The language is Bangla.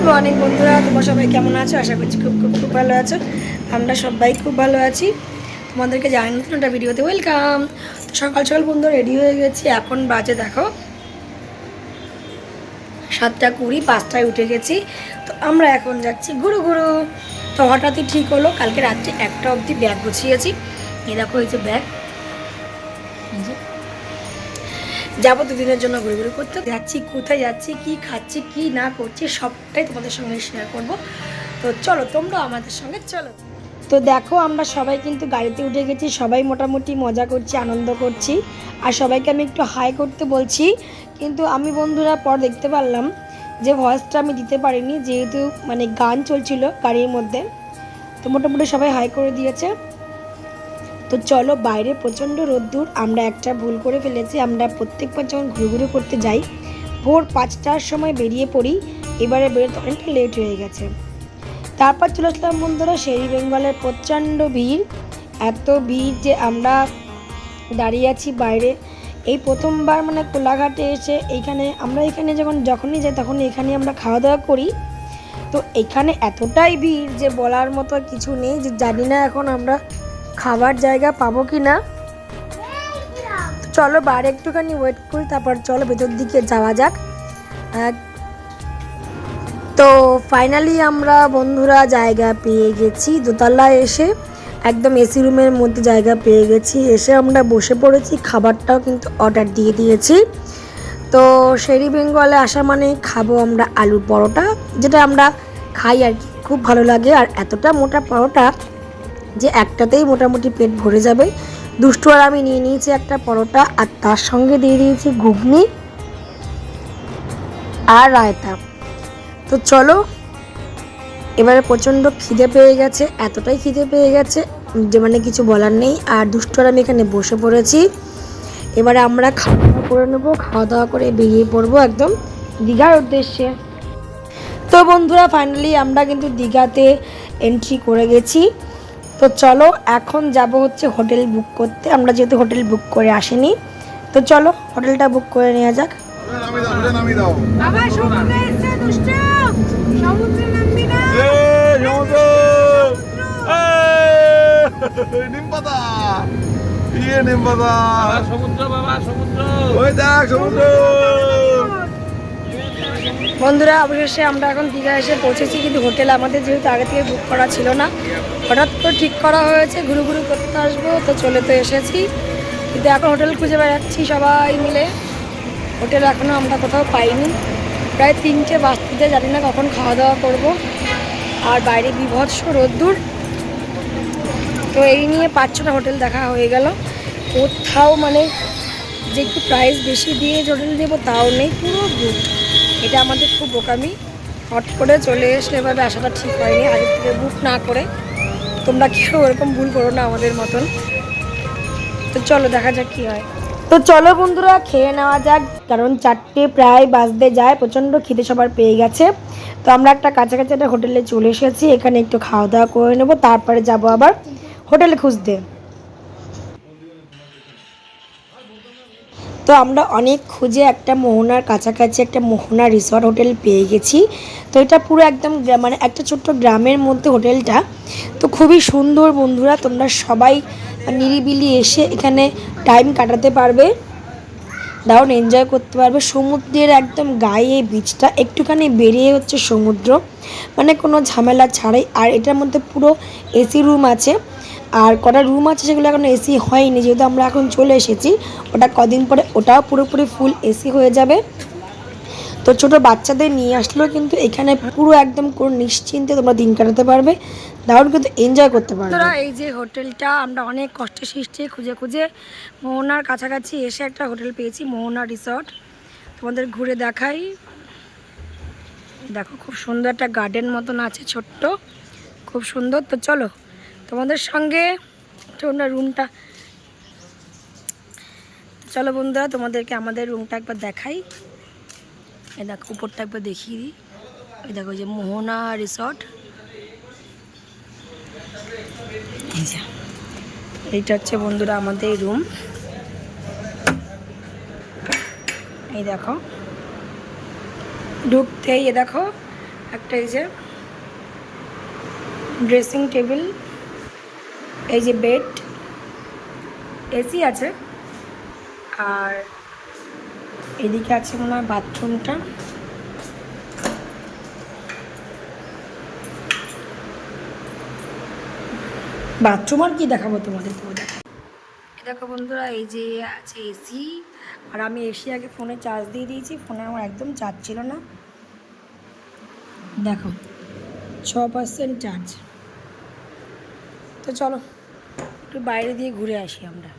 গুড মর্নিং বন্ধুরা, তোমরা সবাই কেমন আছো? আশা করছি খুব খুব খুব ভালো আছো। আমরা সবাই খুব ভালো আছি। তোমাদেরকে জানি নতুন একটা ভিডিওতে ওয়েলকাম। সকাল সকাল বন্ধু রেডি হয়ে গেছি। এখন বাজে দেখো সাতটা কুড়ি, পাঁচটায় উঠে গেছি। তো আমরা এখন যাচ্ছি গুরু গুরু তো হঠাৎই ঠিক হলো, কালকে রাত্রে একটা অবধি ব্যাগ গুছিয়েছি। এই দেখো, এই যে ব্যাগ। যাব দুদিনের জন্য ঘুরে করতে যাচ্ছি, কোথায় যাচ্ছি, কি খাচ্ছি, কি না করছি, সবটাই তোমাদের সঙ্গে শেয়ার করব। তো চলো, তোমরা আমাদের সঙ্গে চলো। তো দেখো, আমরা সবাই কিন্তু গাড়িতে উঠে গেছি, সবাই মোটামুটি মজা করছি, আনন্দ করছি। আর সবাইকে আমি একটু হাই করতে বলছি। কিন্তু আমি বন্ধুরা পর দেখতে পারলাম যে ভয়েসটা আমি দিতে পারিনি, যেহেতু মানে গান চলছিল গাড়ির মধ্যে। তো মোটামুটি সবাই হাই করে দিয়েছে। তো চলো বাইরে প্রচণ্ড রোদ্দুর। আমরা একটা ভুল করে ফেলেছি। আমরা প্রত্যেকবার যখন ঘুরে করতে যাই, ভোর পাঁচটার সময় বেরিয়ে পড়ি। এবারে বেরোতে অনেকটা লেট হয়ে গেছে। তারপর চলে আসলাম বন্ধুরা শেরি বেঙ্গলের প্রচণ্ড ভিড়। এত ভিড় যে আমরা দাঁড়িয়ে আছি বাইরে। এই প্রথমবার মানে কোলাঘাটে এসে এইখানে, আমরা এখানে যখন, যখনই যাই তখন এখানে আমরা খাওয়া দাওয়া করি। তো এখানে এতটাই ভিড় যে বলার মতো কিছু নেই যে জানি না এখন আমরা খাবার জায়গা পাবো কি না? চলো বাইরে একটুখানি ওয়েট করি, তারপর চলো ভেতর দিকে যাওয়া যাক। তো ফাইনালি আমরা বন্ধুরা জায়গা পেয়ে গেছি, দোতলায় এসে একদম এসি রুমের মধ্যে জায়গা পেয়ে গেছি। এসে আমরা বসে পড়েছি, খাবারটাও কিন্তু অর্ডার দিয়ে দিয়েছি। তো শেরি বেঙ্গলে আসা মানে খাব আমরা আলুর পরোটা, যেটা আমরা খাই আর কি, খুব ভালো লাগে। আর এতটা মোটা পরোটা যে একটাতেই মোটামুটি পেট ভরে যাবে। দুষ্টু আর আমি নিয়ে নিয়েছি একটা পরোটা, আর তার সঙ্গে দিয়ে দিয়েছি ঘুগনি আর রায়তা। তো চলো, এবারে প্রচণ্ড খিদে পেয়ে গেছে, এতটাই খিদে পেয়ে গেছে যে মানে কিছু বলার নেই। আর দুষ্টু আর আমি এখানে বসে পড়েছি। এবারে আমরা খাওয়া দাওয়া করে নেব, খাওয়া দাওয়া করে বেরিয়ে পড়ব একদম দীঘার উদ্দেশ্যে। তো বন্ধুরা ফাইনালি আমরা কিন্তু দীঘাতে এন্ট্রি করে গেছি। তো চলো এখন যাব হচ্ছে হোটেল বুক করতে। আমরা যেহেতু হোটেল বুক করে আসিনি তো চলো হোটেলটা বুক করে নেওয়া যাক। সমুদ্র বাবা সমুদ্র! ওই দেখ সমুদ্র! বন্ধুরা, অবশেষে আমরা এখন দীঘা এসে পৌঁছেছি, কিন্তু হোটেল আমাদের যেহেতু আগে থেকে বুক করা ছিল না। হঠাৎ তো ঠিক করা হয়েছে, ঘুরু ঘুরু করতে আসব, তো চলে তো এসেছি। কিন্তু এখন হোটেল খুঁজে বেড়াচ্ছি সবাই মিলে। হোটেল এখনও আমরা কোথাও পাইনি। প্রায় তিনটে বাজতে, জানি না কখন খাওয়া দাওয়া করব। আর বাইরে বিভৎস রোদ্দুর। তো এই নিয়ে পাঁচ ছটা হোটেল দেখা হয়ে গেল। কোথাও মানে যে একটু প্রাইস বেশি দিয়ে হোটেল দেবো তাও নেই, পুরো বুক এটা আমাদের খুব বোকামি। হট করে চলে এসে এভাবে আসাটা ঠিক হয়নি। আগে থেকে বুক না করে। তোমরা কেউ ওরকম ভুল করো না আমাদের মতন। তো চলো দেখা যাক কী হয়। তো চলো বন্ধুরা, খেয়ে নেওয়া যাক। কারণ চারটে প্রায় বাজতে যায়, প্রচণ্ড খিদে সবার পেয়ে গেছে। তো আমরা একটা কাছাকাছি একটা হোটেলে চলে এসেছি। এখানে একটু খাওয়া দাওয়া করে নেব। তারপরে যাব আবার হোটেলে খুঁজতে। তো আমরা অনেক খুঁজে একটা মোহনার কাছাকাছি একটা মোহনা রিসর্ট হোটেল পেয়ে গেছি। তো এটা পুরো একদম মানে একটা ছোট্ট গ্রামের মধ্যে হোটেলটা তো খুবই সুন্দর বন্ধুরা, তোমরা সবাই নিরিবিলি এসে এখানে টাইম কাটাতে পারবে। দারুণ এনজয় করতে পারবে। সমুদ্রের একদম গায়ে বিচটা একটুখানি বেরিয়ে হচ্ছে সমুদ্র। মানে কোনো ঝামেলা ছাড়াই। আর এটার মধ্যে পুরো এসি রুম আছে। আর কটা রুম আছে সেগুলো এখন এসি হয়নি, যেহেতু আমরা এখন চলে এসেছি, ওটা কদিন পরে, ওটাও পুরোপুরি ফুল এসি হয়ে যাবে। তো ছোট বাচ্চাদের নিয়ে আসলেও কিন্তু এখানে পুরো একদম কোনো নিশ্চিন্তে তোমরা দিন কাটাতে পারবে, দারুণ কিন্তু এনজয় করতে পারবে। তোরা এই যে হোটেলটা আমরা অনেক কষ্টে সৃষ্টি, খুঁজে খুঁজে মোহনার কাছাকাছি এসে একটা হোটেল পেয়েছি, মোহনা রিসর্ট। তোমাদের ঘুরে দেখাই। দেখো, খুব সুন্দর একটা গার্ডেন মতন আছে, ছোট্ট, খুব সুন্দর। তো চলো তোমাদের সঙ্গে। তোমরা রুমটা চলো বন্ধুরা, তোমাদেরকে আমাদের রুমটা একবার দেখাই। এই দেখো, উপরটা একবার দেখিয়ে দিই। এই দেখো যে মোহনা রিসর্ট এইটা হচ্ছে বন্ধুরা আমাদের রুম এই দেখো, ঢুকতেই এ দেখো, একটা এই যে ড্রেসিং টেবিল এই যে বেড, এসি আছে। আর এদিকে আছে মনে হয় বাথরুমটা। বাথরুম আর কি দেখাবো তোমাদের? দেখো দেখো বন্ধুরা, এই যে আছে এসি। আর আমি এসি আগে ফোনে চার্জ দিয়ে দিয়েছি, ফোনে আমার একদম চার্জ ছিল না। দেখো, ছ পার্সেন্ট চার্জ তো চলো একটু বাইরে দিয়ে ঘুরে আসি আমরা।